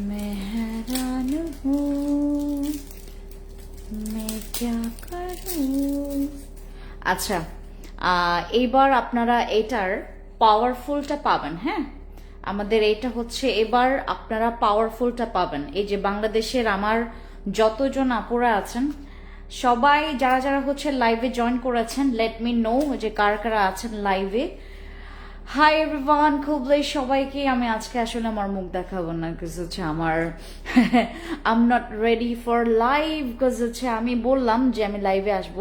मैं हैरान हूँ मैं क्या करूँ আচ্ছা আহ, এইবার আপনারা এটার পাওয়ারফুলটা পাবেন হ্যাঁ আমাদের এটা হচ্ছে এবার আপনারা পাওয়ারফুলটা পাবেন এই যে বাংলাদেশের আমার যতজন আপুরা আছেন সবাই যারা যারা হচ্ছে লাইভে জয়েন করেছেন লেট মি নো যে কারা কারা আছেন লাইভে হাই এভরিওয়ান খুবই সবাইকে। আমি আজকে আসলে আমার মুখ দেখাবো না বিকজ হচ্ছে আমার I'm not ready for live because হচ্ছে আমি বললাম যে আমি লাইভে আসব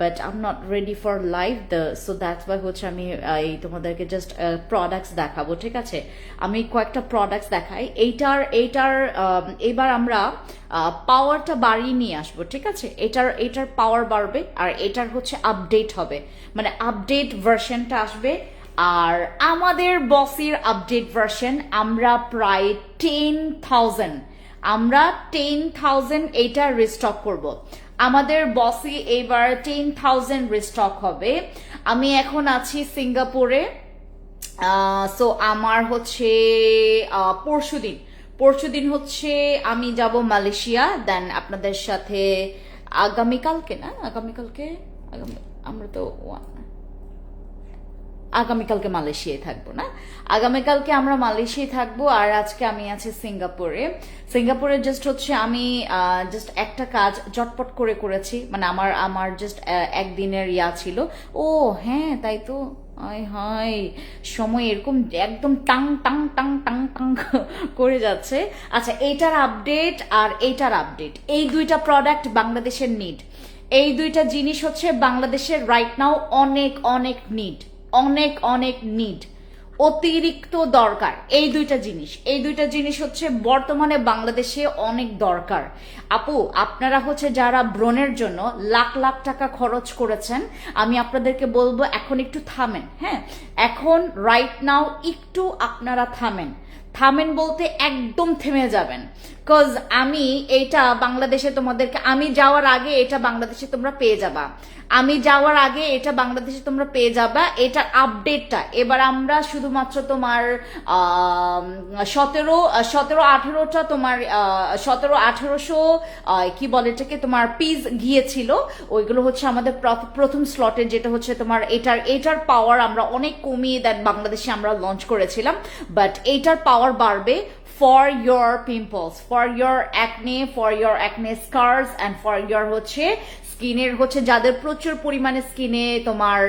but I'm not ready for live the so that's why হচ্ছে আমি এই তোমাদেরকে জাস্ট প্রোডাক্টস দেখাবো, ঠিক আছে? আমি কয়েকটা প্রোডাক্টস দেখাই। এইটার এইটার এবার আমরা পাওয়ারটা বাড়িয়ে নিয়ে আসব, ঠিক আছে? এটার এটার পাওয়ার বাড়বে, আর এটার হচ্ছে আপডেট হবে। মানে আপডেট ভার্সনটা আসবে আর আমাদের বসের আপডেট ভার্সন আমরা প্রায় টেন থাউজেন্ড আমরা টেন থাউজেন্ড এইটা রিস্টক করব। আমাদের বসে এবার টেন থাউজেন্ড রিস্টক হবে। আমি এখন আছি সিঙ্গাপুরে। সো আমার হচ্ছে পরশু দিন পরশু দিন হচ্ছে আমি যাব মালয়েশিয়া। দেন আপনাদের সাথে আগামীকালকে না? আগামীকালকে? আগামী আমরা তো আগামীকালকে মালয়েশিয়ায় থাকব, না? আগামীকালকে আমরা মালয়েশিয়ায় থাকব আর আজকে আমি আছি সিঙ্গাপুরে। সিঙ্গাপুরে জাস্ট হচ্ছে আমি জাস্ট একটা কাজ চটপট করে করেছি। মানে আমার আমার জাস্ট একদিনের ইয়া ছিল। ও হ্যাঁ তাই তো। হায় হায়, সময় এরকম একদম টাং টাং টাং টাং টাং করে যাচ্ছে। আচ্ছা এইটার আপডেট আর এইটার আপডেট এই দুইটা প্রোডাক্ট বাংলাদেশের নিড এই দুইটা জিনিস হচ্ছে বাংলাদেশের রাইট নাও অনেক অনেক নিড অনেক অনেক নিড অতিরিক্ত দরকার। এই দুইটা জিনিস। এই দুইটা জিনিস হচ্ছে বর্তমানে বাংলাদেশে অনেক দরকার। আপু, আপনারা হচ্ছে যারা ব্রণের জন্য লাখ লাখ টাকা খরচ করেছেন, আমি আপনাদেরকে বলব এখন একটু থামেন হ্যাঁ? এখন রাইট নাও একটু আপনারা থামেন। থামেন বলতে একদম থেমে যাবেন। কজ আমি এটা বাংলাদেশে তোমাদেরকে, আমি যাওয়ার আগে এটা বাংলাদেশে তোমরা পেয়ে যাবা। আমি যাওয়ার আগে এটা বাংলাদেশে তোমরা পেয়ে যাবা, এটার আপডেটটা এবার আমরা শুধুমাত্র তোমার সতেরো সতেরো, আঠেরোটা তোমার সতেরো, আঠেরোশো কি বলে এটাকে? তোমার পিস গিয়েছিল। ওইগুলো হচ্ছে আমাদের প্রথ- প্রথম স্লটে যেটা হচ্ছে তোমার এটার এটার পাওয়ার আমরা অনেক কমিয়ে দেন বাংলাদেশে আমরা লঞ্চ করেছিলাম। বাট এইটার পাওয়ার বাড়বে for your pimples for your acne for your acne scars and for your হচ্ছে স্কিনের হচ্ছে যাদের প্রচুর পরিমাণে স্কিনে তোমার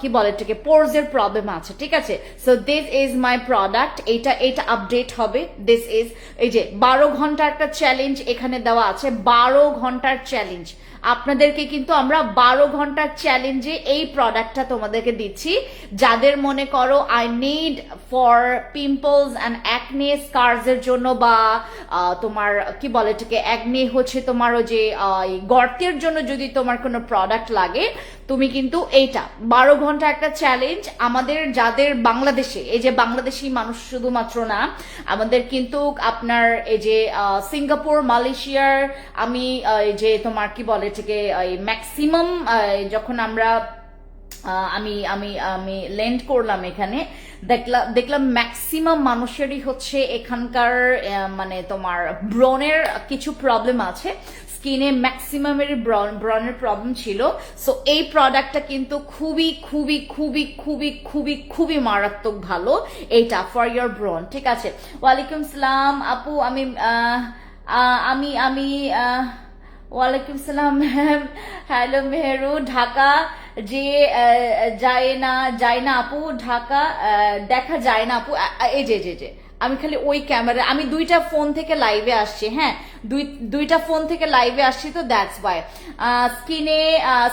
কি বলে এটাকে পোর্স এর প্রবলেম আছে, ঠিক আছে? So this is my product এটা এটা আপডেট হবে। দিস ইজ এই যে, বারো ঘণ্টার একটা চ্যালেঞ্জ এখানে দেওয়া আছে, বারো ঘণ্টার চ্যালেঞ্জ আপনাদেরকে কিন্তু আমরা বারো ঘণ্টার চ্যালেঞ্জে এই প্রোডাক্টটা তোমাদেরকে দিচ্ছি। যাদের মনে করো I need for pimples and acne scars এর জন্য বা তোমার, কি বলে এটাকে অ্যাকনে হচ্ছে তোমার ওই যে গর্তের জন্য যদি তোমার কোনো প্রোডাক্ট লাগে, তুমি কিন্তু এইটা, বারো ঘণ্টা একটা চ্যালেঞ্জ আমাদের যাদের বাংলাদেশে, এই যে বাংলাদেশি মানুষ শুধুমাত্র না, আমাদের কিন্তু আপনার এই যে সিঙ্গাপুর, মালয়েশিয়ার, আমি এই যে তোমার, কি বলে এটাকে ম্যাক্সিমাম যখন আমরা আমি আমি আমি ল্যান্ড করলাম এখানে দেখলাম দেখলাম ম্যাক্সিমাম মানুষেরই হচ্ছে এখানকার মানে তোমার ব্রনের কিছু প্রবলেম আছে। স্কিনে ম্যাক্সিমাম ম্যাক্সিমামের ব্রনের প্রবলেম ছিল। সো এই প্রোডাক্টটা কিন্তু খুবই খুবই খুবই খুবই খুবই খুবই মারাত্মক ভালো। এইটা ফর ইয়ার ব্রন ঠিক আছে? ওয়ালাইকুম সালাম আপু আমি আমি আমি আহ, ওয়ালাইকুম সালাম ম্যাম। হ্যালো মেহরু। ঢাকা যে যায় না যায় না আপু ঢাকা দেখা যায় না আপু। এই যে যে, যে। আমি খালি ওই ক্যামেরা আমি দুইটা ফোন থেকে লাইভে আসছি হ্যাঁ? দুই, দুইটা ফোন থেকে লাইভে আসছি তো দ্যাটস ওয়াই স্কিনে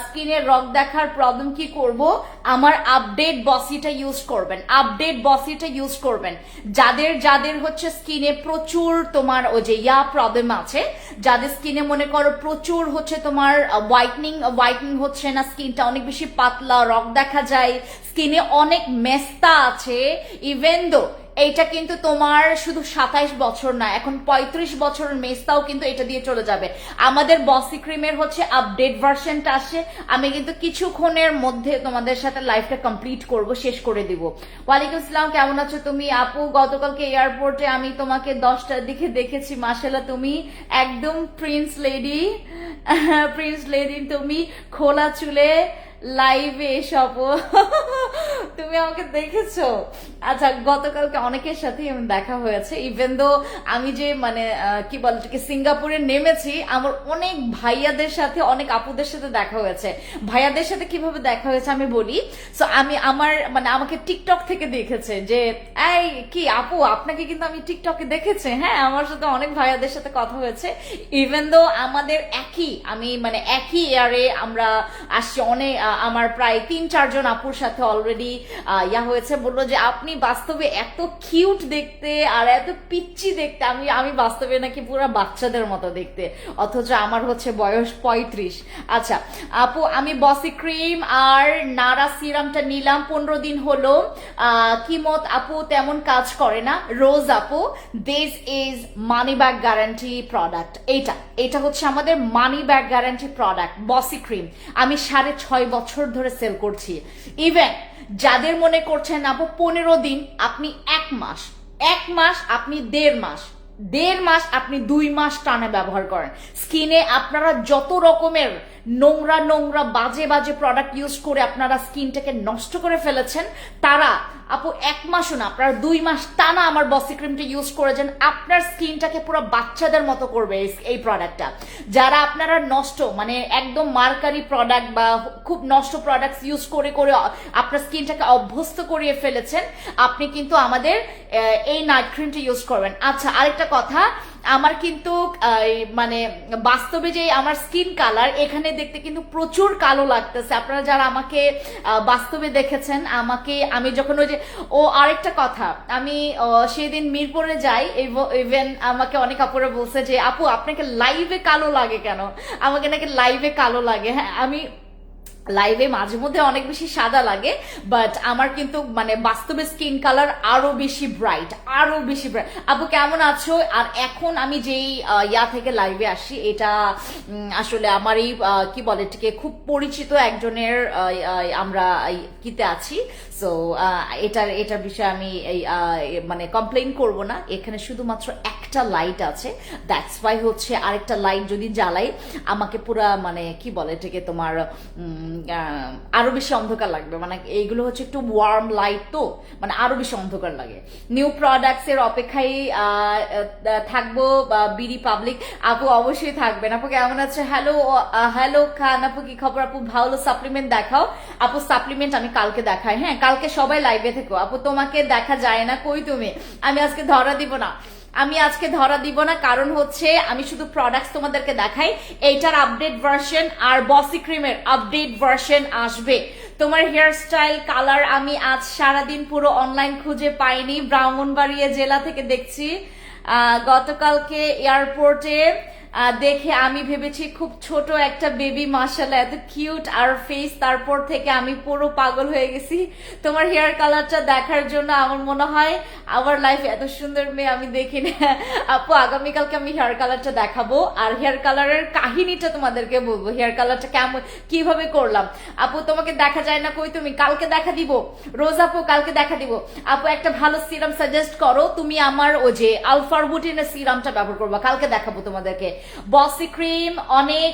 স্কিনে রক দেখার প্রবলেম কি করব? আমার আপডেট বসিটা ইউজ করবেন আপডেট বসিটা ইউজ করবেন। যাদের যাদের হচ্ছে স্কিনে প্রচুর তোমার ওই যে ইয়া প্রবলেম আছে, যাদের স্কিনে মনে করো প্রচুর হচ্ছে তোমার হোয়াইটনিং হোয়াইটনিং হচ্ছে না স্কিনটা অনেক বেশি পাতলা, রক দেখা যায় স্কিনে অনেক মেস্তা আছে ইভেন দো এইটা কিন্তু তোমার শুধু সাতাইশ বছর না, এখন পঁয়ত্রিশ বছরের সপ্তাহ কিন্তু এটা দিয়ে চলে যাবে। আমাদের বসি ক্রিমের হচ্ছে আপডেট ভার্সনটা আসছে আমি কিন্তু কিছুক্ষণের মধ্যে তোমাদের সাথে লাইফটা কমপ্লিট করব, শেষ করে দিব। ওয়ালাইকুম আসসালাম, কেমন আছো তুমি? আপু, গতকালকে এয়ারপোর্টে আমি তোমাকে দশটার দিকে দেখেছি মাসাল্লাহ তুমি একদম প্রিন্স লেডি প্রিন্স লেডি তুমি, খোলা চুলে লাইভে এসব তুমি আমাকে দেখেছ? আচ্ছা গতকালকে অনেকের সাথেই দেখা হয়েছে। ইভেন দো আমি যে মানে কি বলে এটাকে সিঙ্গাপুরে নেমেছি, আমার অনেক ভাইয়াদের সাথে, অনেক আপুদের সাথে দেখা হয়েছে। ভাইয়াদের সাথে কীভাবে দেখা হয়েছে আমি বলি। সো আমি আমার মানে আমাকে টিকটক থেকে দেখেছে যে, এই, কি আপু, আপনাকে কিন্তু আমি টিকটকে দেখেছি? হ্যাঁ আমার সাথে অনেক ভাইয়াদের সাথে কথা হয়েছে। ইভেন দো আমাদের একই, আমি মানে একই ইয়ারে আমরা আসছি অনেক আমার প্রায় তিন চারজন আপুর সাথে অলরেডি ইয়া হয়েছে। বলল যে আপনি বাস্তবে এত কিউট দেখতে আর এত পিচ্ছি দেখতে আমি আমি বাস্তবে নাকি পুরো বাচ্চাদের মতো দেখতে অথচ আমার হচ্ছে বয়স পঁয়ত্রিশ। আচ্ছা আপু আমি বসি ক্রিম আর নারা সিরামটা নিলাম পনেরো দিন হলো। আহ, কি মত আপু তেমন কাজ করে না? রোজ আপু this is money back guarantee product এইটা এটা হচ্ছে আমাদের মানি ব্যাগ গ্যারান্টি প্রোডাক্ট বসি ক্রিম আমি সাড়ে ছয় বছর ধরে সেল করছি। ইভেন যাদের মনে করছেন, আপু, পনেরো দিন, আপনি এক মাস এক মাস, আপনি দেড় মাস দেড় মাস, আপনি দুই মাস টানে ব্যবহার করেন। স্কিনে আপনারা যত রকমের নোংরা নোংরা, বাজে বাজে প্রোডাক্ট ইউজ করে আপনারা স্কিনটাকে নষ্ট করে ফেলেছেন, তারা আপু, এক মাসও না আপনারা দুই মাস টানা আমার বসি ক্রিমটা ইউজ করেছেন আপনার স্কিনটাকে পুরো বাচ্চাদের মতো করবে এই- প্রোডাক্টটা যারা আপনারা নষ্ট মানে একদম মার্কারি প্রোডাক্ট বা খুব নষ্ট প্রোডাক্ট ইউজ করে করে আপনার স্কিনটাকে অভ্যস্ত করিয়ে ফেলেছেন, আপনি কিন্তু আমাদের এই নাইট ক্রিমটা ইউজ করবেন। আচ্ছা আরেকটা কথা, আমার কিন্তু মানে বাস্তবে যে আমার স্কিন কালার এখানে দেখতে কিন্তু প্রচুর কালো লাগতেছে। আপনারা যারা আমাকে বাস্তবে দেখেছেন, আমাকে, আমি যখন ওই যে ও আরেকটা কথা, আমি সেদিন মিরপুরে যাই ইভেন আমাকে অনেক আপুরা বলছে যে, আপু, আপনাকে লাইভে কালো লাগে কেন? আমাকে নাকি লাইভে কালো লাগে। হ্যাঁ আমি লাইভে মাঝে মধ্যে অনেক বেশি সাদা লাগে বাট আমার কিন্তু মানে বাস্তবে স্কিন কালার আরও বেশি ব্রাইট আরও বেশি ব্রাইট আপু, কেমন আছো? আর এখন আমি যেই ইয়া থেকে লাইভে আসি, এটা আসলে আমার এই কি বলে এটাকে, খুব পরিচিত একজনের আমরা কিতে আছি। সো এটার এটার বিষয়ে আমি মানে কমপ্লেন করব না। এখানে শুধুমাত্র একটা লাইট আছে। দ্যাটস ওয়াই হচ্ছে আরেকটা লাইট যদি জ্বালাই আমাকে পুরা মানে কি বলে এটাকে তোমার উম, আহ, আরও বেশি অন্ধকার লাগবে। মানে এইগুলো হচ্ছে একটু ওয়ার্ম লাইট তো মানে আরও বেশি অন্ধকার লাগে। নিউ প্রোডাক্টস এর অপেক্ষায় থাকব বিডি পাবলিক আপু অবশ্যই থাকবেন। আপু কেমন আছে? হ্যালো হ্যালো খান আপু কি খবর আপু? ভালো সাপ্লিমেন্ট দেখাও। আপু সাপ্লিমেন্ট আমি কালকে দেখাই। হ্যাঁ কালকে সবাই লাইভে থেকো। আপু তোমাকে দেখা যায় না কই তুমি? আমি আজকে ধরা দিব না। আমি আজকে ধরা দিব না, কারণ হচ্ছে আমি শুধু প্রোডাক্টস তোমাদেরকে দেখাই। এইটার আপডেট ভার্সন আর বসি ক্রিমের আপডেট ভার্সন আসবে। তোমার হেয়ার স্টাইল কালার আমি আজ সারাদিন পুরো অনলাইন খুঁজে পাইনি। ব্রাহ্মণবাড়িয়া জেলা থেকে দেখছি। গতকালকে এয়ারপোর্টে দেখে আমি ভেবেছি খুব ছোট একটা বেবি মার্শাল এত কিউট আর ফেস তারপর থেকে আমি পুরো পাগল হয়ে গেছি। তোমার হেয়ার কালারটা দেখার জন্য আমার মনে হয় আমার লাইফ এত সুন্দর মেয়ে আমি দেখি না। আপু, আগামীকালকে আমি হেয়ার কালারটা দেখাবো, আর হেয়ার কালারের কাহিনীটা তোমাদেরকে বলব। হেয়ার কালারটা কেমন, কীভাবে করলাম। আপু, তোমাকে দেখা যায় না কই তুমি? কালকে দেখা দিব। রোজ আপু, কালকে দেখা দিব। আপু, একটা ভালো সিরাম সাজেস্ট করো, তুমি আমার ও যে আলফারবুটিনের সিরামটা ব্যবহার করব। কালকে দেখাবো তোমাদেরকে। বসি ক্রিম অনেক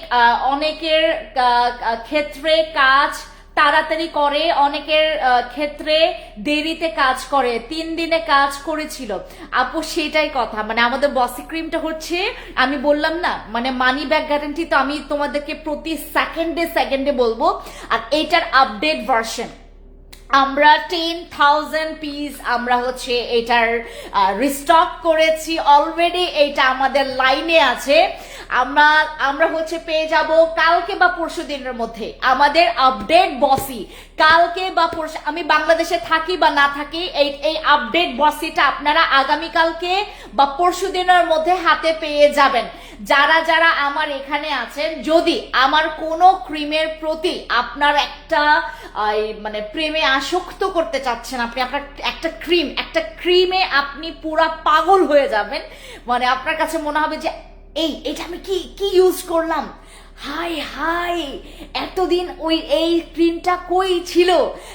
অনেকের ক্ষেত্রে কাজ তাড়াতাড়ি করে, অনেকের ক্ষেত্রে দেরিতে কাজ করে, তিন দিনে কাজ করেছিল। আপু, সেটাই কথা। মানে আমাদের বসি ক্রিমটা হচ্ছে, আমি বললাম না মানে মানি ব্যাগ গ্যারান্টি তো আমি তোমাদেরকে প্রতি সেকেন্ডে সেকেন্ডে বলব। আর এইটার আপডেট ভার্সন আমরা টেন থাউজেন্ড পিস আমরা হচ্ছে এটার রিস্টক করেছি। অলরেডি এটা আমাদের লাইনে আছে। আমরা আমরা হচ্ছে পেয়ে যাব কালকে বা পরশু দিনের মধ্যে। আমাদের আপডেট বসি কালকে বা পরশু, আমি বাংলাদেশে থাকি বা না থাকি, এই এই আপডেট বসিটা আপনারা আগামী কালকে বা পরশু দিনের মধ্যে হাতে পেয়ে যাবেন। যারা যারা আমার এখানে আছেন, যদি আমার কোনো ক্রিমের প্রতি আপনার একটা মানে প্রেমে আসক্ত করতে চাচ্ছেন আপনি, আপনার একটা ক্রিম একটা ক্রিমে আপনি পুরা পাগল হয়ে যাবেন। মানে আপনার কাছে মনে হবে যে, এই, এটা আমি কি কি ইউজ করলাম? হাই হাই এতদিন ওই, এই ক্রিমটা কই ছিল?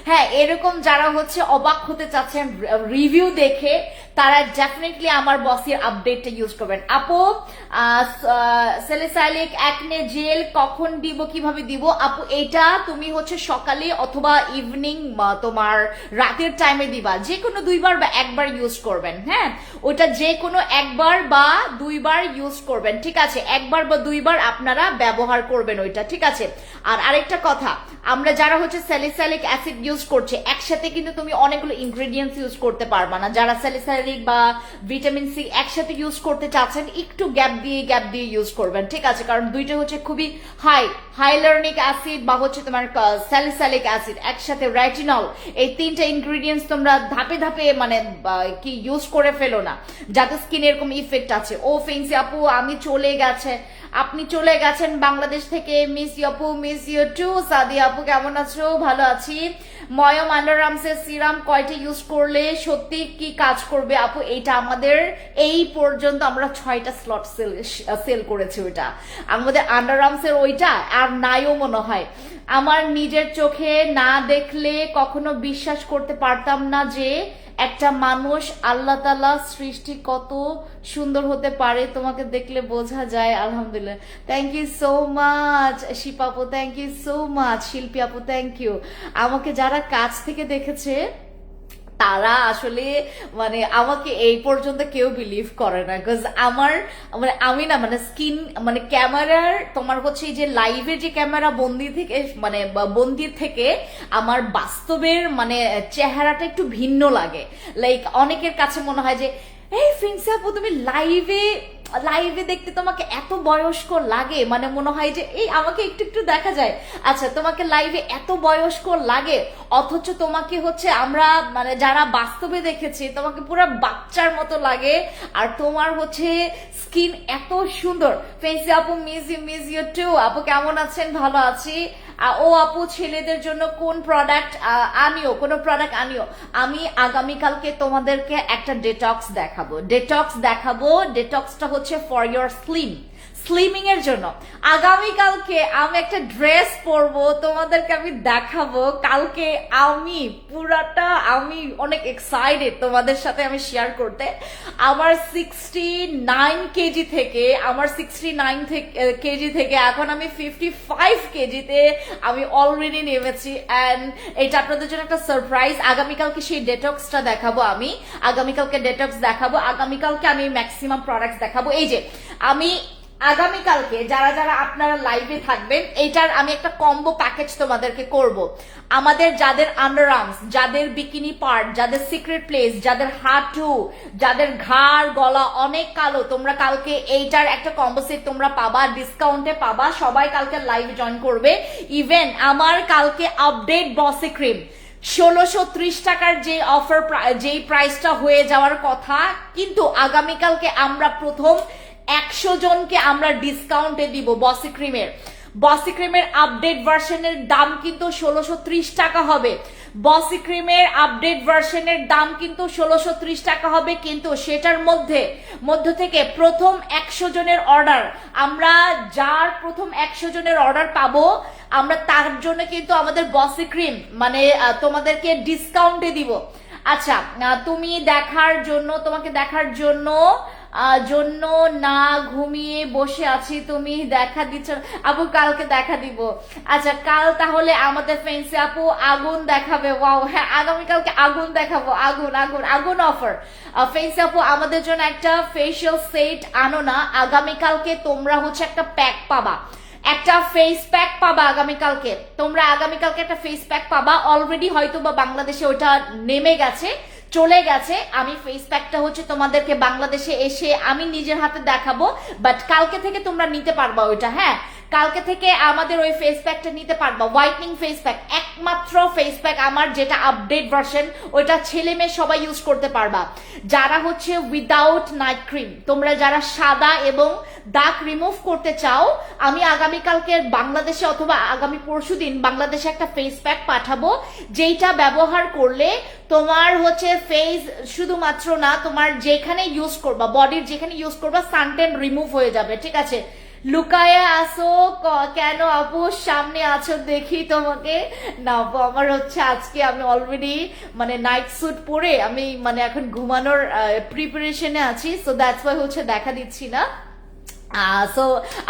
হ্যাঁ এরকম যারা হচ্ছে অবাক হতে চাচ্ছেন, রিভিউ দেখে তারা ডেফিনেটলি আমার বসের আপডেটটা ইউজ করবেন। আপু সেলিসাইলিক অ্যাকনে জেল কখন দিব, কীভাবে দিব? আপু, এটা তুমি হচ্ছে সকালে অথবা ইভিনিং তোমার রাতের টাইমে দিবা। যে কোনো দুইবার বা একবার ইউজ করবেন হ্যাঁ? ওটা যে কোনো একবার বা দুইবার ইউজ করবেন, ঠিক আছে? একবার বা দুইবার আপনারা ব্যবহার করবেন ওইটা, ঠিক আছে? আর আরেকটা কথা, আমরা যারা হচ্ছে স্যালিসাইলিক অ্যাসিড ইউজ করছে, একসাথে কিন্তু তুমি অনেকগুলো ইনগ্রেডিয়েন্টস ইউজ করতে পারবা না। যারা স্যালিসাইলিক বা ভিটামিন সি একসাথে ইউজ করতে চাচ্ছেন, একটু গ্যাপ দিয়ে গ্যাপ দিয়ে ইউজ করবেন, ঠিক আছে? কারণ দুইটা হচ্ছে খুবই হাই হাইলার্নিক অ্যাসিড বা হচ্ছে তোমার স্যালিসালিক অ্যাসিড একসাথে রাইটিনল এই তিনটা ইনগ্রিডিয়েন্টস তোমরা ধাপে ধাপে মানে কি ইউজ করে ফেলো না, যাতে স্কিন এরকম ইফেক্ট আছে। ও ফেন্সি আপু, আমি চলে গেছে। আপনি চলে গেছেন বাংলাদেশ থেকে। মিস আপু মিস ইউ টু সাদি আপু, কেমন আছো? ভালো আছি। ময়ম আন্ডারআর্মসের সিরাম কয়টি ইউজ করলে সত্যি কি কাজ করবে আপু? এইটা আমাদের এই পর্যন্ত আমরা ছয়টা স্লট সেল সেল করেছি ওইটা। আমাদের আন্ডারআর্মসের ওইটা আর নাইও মনে হয়। আমার নিজের চোখে না দেখলে কখনো বিশ্বাস করতে পারতাম না যে একটা মানুষ আল্লাহ তালা সৃষ্টি কত সুন্দর হতে পারে তোমাকে দেখলে বোঝা যায়, আলহামদুলিল্লাহ। Thank you so much শিপাপু thank you so much Shilpi আপু থ্যাংক ইউ আমাকে যারা কাছ থেকে দেখেছে তারা আসলে মানে আমাকে এই পর্যন্ত কেউ বিলিভ করে না বিকজ আমার মানে আমি না মানে স্কিন মানে ক্যামেরার, তোমার হচ্ছে যে লাইভে যে ক্যামেরা বন্দি থেকে মানে বন্দির থেকে আমার বাস্তবের মানে চেহারাটা একটু ভিন্ন লাগে। লাইক অনেকের কাছে মনে হয় যে, এই ফিন্সি তুমি লাইভে লাইভে দেখতে তোমাকে এত বয়স্ক লাগে মানে মনে হয় যে, এই, আমাকে একটু একটু দেখা যায়। আচ্ছা তোমাকে লাইভে এত বয়স্ক লাগে, অথচ তোমাকে হচ্ছে আমরা মানে যারা বাস্তবে দেখেছি, তোমাকে পুরো বাচ্চার মতো লাগে, আর তোমার হচ্ছে স্কিন এত সুন্দর। ফেন্সি আপু মিস ইউ ইউ টু আপু, কেমন আছেন? ভালো আছি। ও আপু, ছেলেদের জন্য কোন প্রোডাক্ট আনিও? কোনো প্রোডাক্ট আনিও? আমি আগামীকালকে তোমাদেরকে একটা ডেটক্স দেখাবো। ডেটক্স দেখাবো। ডেটক্সটা হচ্ছে ফর ইয়োর স্লিম স্লিমিং এর জন্য। আগামীকালকে আমি একটা ড্রেস পরবো, তোমাদেরকে আমি দেখাবো। কালকে আমি, পুরাটা আমি অনেক এক্সাইটেড তোমাদের সাথে আমি শেয়ার করতে। আমার সিক্সটি নাইন কেজি থেকে, আমার সিক্সটি নাইন কেজি থেকে এখন আমি ফিফটি ফাইভ কেজিতে আমি অলরেডি নেমেছি। অ্যান্ড এটা আপনাদের জন্য একটা সারপ্রাইজ আগামীকালকে সেই ডেটক্সটা দেখাবো আমি। আগামীকালকে ডেটক্স দেখাবো। আগামীকালকে আমি ম্যাক্সিমাম প্রোডাক্টস দেখাবো। এই যে, আমি আগামীকালকে যারা যারা আপনারা লাইভে থাকবেন, এইটার আমি একটা কম্বো প্যাকেজ তোমাদেরকে করব। আমাদের যাদের আন্ডারআর্মস যাদের বিকিনি পার্ট যাদের সিক্রেট প্লেস যাদের হাঁটু, যাদের ঘাড়, গলা অনেক কালো, তোমরা কালকে এইটার একটা কম্বো সেট তোমরা পাবা ডিসকাউন্টে পাবা, সবাই কালকে লাইভ জয়েন করবে। ইভেন আমার কালকে আপডেট বসে ক্রিম ষোলোশো ত্রিশ টাকার যে অফার যেই প্রাইসটা হয়ে যাওয়ার কথা, কিন্তু আগামীকালকে আমরা প্রথম একশো জনকে আমরা ডিসকাউন্টে দিব বসি ক্রিমের বসি ক্রিমের আপডেট ভার্সনের দাম কিন্তু ষোলোশো টাকা হবে। বসি ক্রিমের আপডেট ভার্সনের দাম কিন্তু ষোলোশো টাকা হবে, কিন্তু সেটার মধ্যে, মধ্য থেকে প্রথম একশো জনের অর্ডার আমরা যার প্রথম একশো জনের অর্ডার পাবো, আমরা তার জন্য কিন্তু আমাদের বসি ক্রিম মানে তোমাদেরকে ডিসকাউন্টে দিব। আচ্ছা তুমি দেখার জন্য, তোমাকে দেখার জন্য জন্য না ঘুমিয়ে বসে আছি তুমি, দেখা দিচ্ছ। আপু কালকে দেখা দিব। আচ্ছা কাল তাহলে আমাদের ফেন্সি আপু আগুন দেখাবে। ওয়াও হ্যাঁ আগামীকালকে আগুন দেখাবো। আগুন আগুন আগুন অফার ফেন্সি আপু, আমাদের জন্য একটা ফেসিয়াল সেট আনো না। আগামীকালকে তোমরা হচ্ছে একটা প্যাক পাবা। একটা ফেস প্যাক পাবা আগামীকালকে তোমরা আগামীকালকে একটা ফেস প্যাক পাবা। অলরেডি হয়তো বা বাংলাদেশে ওটা নেমে গেছে। চলে গেছে। আমি ফেস প্যাকটা হচ্ছে তোমাদেরকে বাংলাদেশে এসে আমি নিজের হাতে দেখাবো বাট কালকে থেকে তোমরা নিতে পারবা ওইটা হ্যাঁ? কালকে থেকে আমাদের ওই ফেস প্যাকটা নিতে পারবা। হোয়াইটনিং ফেস প্যাক একমাত্র ফেস প্যাক আমার যেটা আপডেট ভার্সন ওইটা ছেলে মেয়ে সবাই ইউজ করতে পারবা। যারা হচ্ছে উইদাউট নাইট ক্রিম তোমরা যারা সাদা এবং দাগ রিমুভ করতে চাও, আমি আগামীকালকে বাংলাদেশে অথবা আগামী পরশু দিন বাংলাদেশে একটা ফেস প্যাক পাঠাবো, যেইটা ব্যবহার করলে তোমার হচ্ছে ফেস শুধুমাত্র না, তোমার যেখানে ইউজ করবা বডির যেখানে ইউজ করবা সানটেন রিমুভ হয়ে যাবে, ঠিক আছে? লুকায়ে আসো কেন আপু? সামনে আছো দেখি তোমাকে। না আপু, আমার হচ্ছে আজকে আমি অলরেডি মানে নাইট স্যুট পরে আমি মানে এখন ঘুমানোর প্রিপারেশনে আছি সো দ্যাটস ওয়াই হচ্ছে দেখা দিচ্ছি না। সো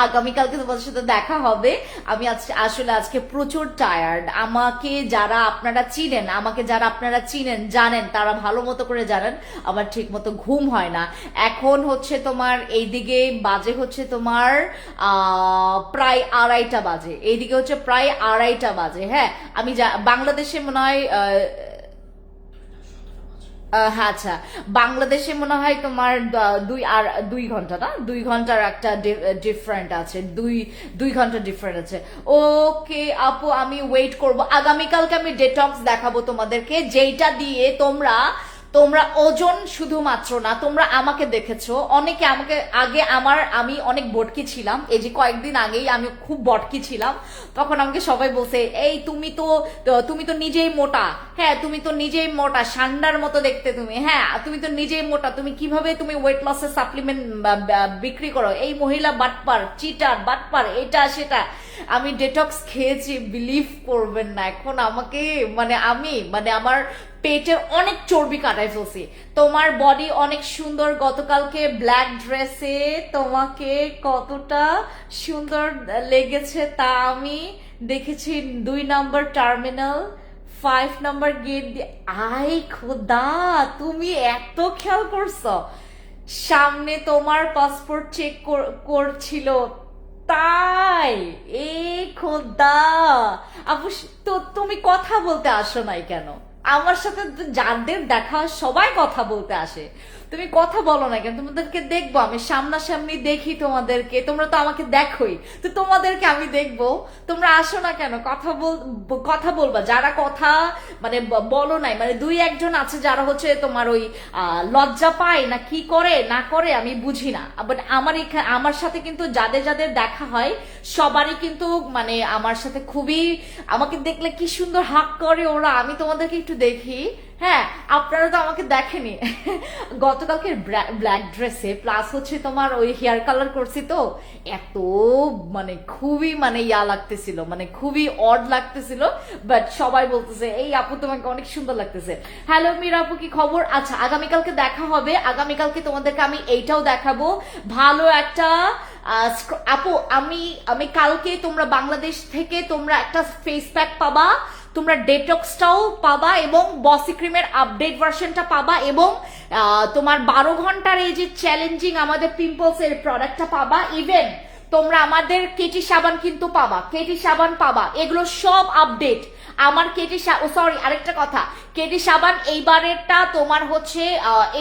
আগামীকালকে তোমাদের সাথে দেখা হবে। আমি আসলে আজকে প্রচুর টায়ার্ড আমাকে যারা আপনারা চিনেন, আমাকে যারা আপনারা চিনেন, জানেন, তারা ভালো মতো করে জানেন, আমার ঠিক মতো ঘুম হয় না। এখন হচ্ছে তোমার, এইদিকে বাজে হচ্ছে তোমার প্রায় আড়াইটা বাজে। এইদিকে হচ্ছে প্রায় আড়াইটা বাজে হ্যাঁ? আমি বাংলাদেশে মনে হ্যাঁ আচ্ছা। বাংলাদেশে মনে হয় তোমার দুই আর, দুই ঘণ্টা, না? দুই ঘণ্টার একটা ডিফারেন্ট আছে। দুই দুই ঘণ্টা ডিফারেন্ট আছে। ওকে, আপু, আমি ওয়েট করব। আগামীকালকে আমি ডেটক্স দেখাবো তোমাদেরকে, যেইটা দিয়ে তোমরা তোমরা ওজন শুধুমাত্র না, তোমরা আমাকে দেখেছ। অনেকে আমাকে, আগে আমার, আমি অনেক বটকি ছিলাম। এই যে কয়েকদিন আগেই আমি খুব বটকি ছিলাম। তখন আমাকে সবাই বলছে, এই তুমি তো তুমি তো নিজেই মোটা। হ্যাঁ তুমি তো নিজেই মোটা, সান্ডার মতো দেখতে তুমি। হ্যাঁ তুমি তো নিজেই মোটা, তুমি কীভাবে তুমি ওয়েট লসের সাপ্লিমেন্ট বিক্রি করো? এই মহিলা বাটপার চিটার বাটপার এটা, সেটা। আমি ডেটক্স খেয়েছি বিলিভ করবেন না। এখন আমাকে মানে আমি মানে আমার পেটের অনেক চর্বি কাটাই ফেলছি। তোমার বডি অনেক সুন্দর। গতকালকে ব্ল্যাক ড্রেসে তোমাকে কতটা সুন্দর লেগেছে তা আমি দেখেছি দুই number terminal five number gate দিয়ে। আই খোদা, তুমি এত খেয়াল করছ। সামনে তোমার পাসপোর্ট চেক করছিল। তাই, এ খোদা। আপু তো তুমি কথা বলতে আসো নাই কেন? আমার সাথে যাদের দেখা সবাই কথা বলতে আসে। তুমি কথা বলো না কেন? তোমাদেরকে দেখব আমি, সামনাসামনি দেখি তোমাদেরকে। তোমরা তো আমাকে দেখোই। তো তোমাদেরকে আমি দেখব। তোমরা আসো না কেন? কথা বল কথা বলবা। যারা কথা মানে বলো নাই মানে দুই একজন আছে যারা হচ্ছে তোমার ওই লজ্জা পায় না কি করে, না করে, আমি বুঝি না। বাট আমার এখানে আমার সাথে কিন্তু যাদের যাদের দেখা হয়, সবারই কিন্তু মানে আমার সাথে খুবই, আমাকে দেখলে কি সুন্দর হাক করে ওরা। আমি তোমাদেরকে একটু দেখি। হ্যাঁ আপনারা তো আমাকে দেখেনি। গতকালকে ব্ল্যাক ড্রেসে প্লাস হচ্ছে তোমার ওই হেয়ার কালার করছি তো, এত মানে খুবই মানে ইয়া লাগতেছিল মানে খুবই অড লাগতেছিল বাট সবাই বলতেছে, এই আপু, তোমাকে অনেক সুন্দর লাগতেছে। হ্যালো মির আপু, কি খবর? আচ্ছা আগামীকালকে দেখা হবে। আগামীকালকে তোমাদেরকে আমি এইটাও দেখাবো। ভালো একটা আপু, আমি আমি কালকে তোমরা বাংলাদেশ থেকে তোমরা একটা ফেস প্যাক পাবা। তোমরা ডেটক্সটাও পাবা এবং বসি ক্রিমের আপডেট ভার্সনটা পাবা এবং তোমার বারো ঘণ্টার এই যে চ্যালেঞ্জিং আমাদের পিম্পলস এর প্রোডাক্টটা পাবা। ইভেন তোমরা আমাদের কেটি সাবান কিন্তু পাবা, কেটি সাবান পাবা, এগুলো সব আপডেট আমার কেটি সরি আরেকটা কথা। কেটি সাবান, এইবারেরটা তোমার হচ্ছে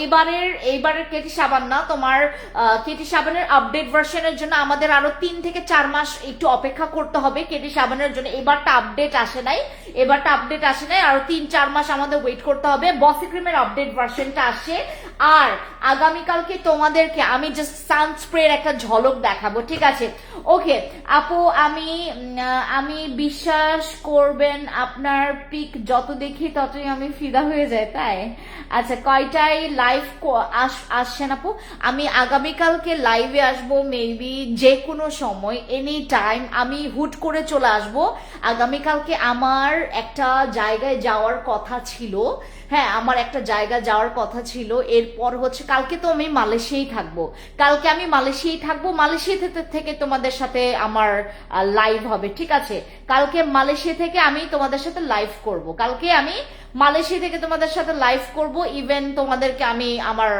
এইবারের এইবারের কেটি সাবান না, তোমার কেটি সাবানের আপডেট ভার্সনের জন্য আমাদের আরও তিন থেকে চার মাস একটু অপেক্ষা করতে হবে কেটি সাবানের জন্য। এবারটা আপডেট আসে নাই, এবারটা আপডেট আসে নাই, আরও তিন চার মাস আমাদের ওয়েট করতে হবে। বসি ক্রিমের আপডেট ভার্সনটা আসে। আর আগামীকালকে তোমাদেরকে আমি জাস্ট সানস্প্রের একটা ঝলক দেখাবো, ঠিক আছে? ওকে আপু, আমি আমি বিশ্বাস করবেন, আপনার পিক যত দেখি ততই আমি ফিদা হয়ে যাই, তাই? আচ্ছা কয়টায় লাইভ আসছেন আপু? আমি আগামীকালকে লাইভে আসব মেবি যে কোনো সময় এনি টাইম আমি হুট করে চলে আসব। আগামীকালকে আমার একটা জায়গায় যাওয়ার কথা ছিল। হ্যাঁ আমার একটা জায়গা যাওয়ার কথা ছিল। এরপর হচ্ছে, কালকে তো আমি মালয়েশিয়াই থাকব। কালকে আমি মালয়েশিয়াই থাকব, মালয়েশিয়া থেকে তোমাদের সাথে আমার লাইভ হবে, ঠিক আছে? কালকে মালয়েশিয়া থেকে আমি তোমাদের সাথে লাইভ করব। কালকে আমি মালয়েশিয়া থেকে তোমাদের সাথে লাইভ করব ইভেন তোমাদেরকে আমি আমার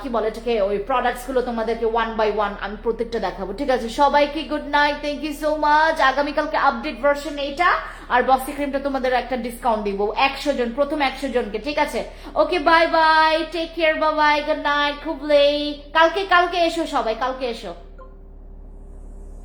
কি বলে এটাকে, ওই প্রোডাক্টসগুলো তোমাদেরকে ওয়ান বাই ওয়ান আমি প্রত্যেকটা দেখাবো। ঠিক আছে, সবাইকে good night thank you so much আগামীকালকে আপডেট ভার্সন এইটা, আর বক্সি ক্রিমটা তোমাদের একটা ডিসকাউন্ট দিব, একশো জন, প্রথম একশো জনকে, ঠিক আছে? Okay bye bye take care bye bye good night খুব লেই কালকে কালকে এসো সবাই, কালকে এসো।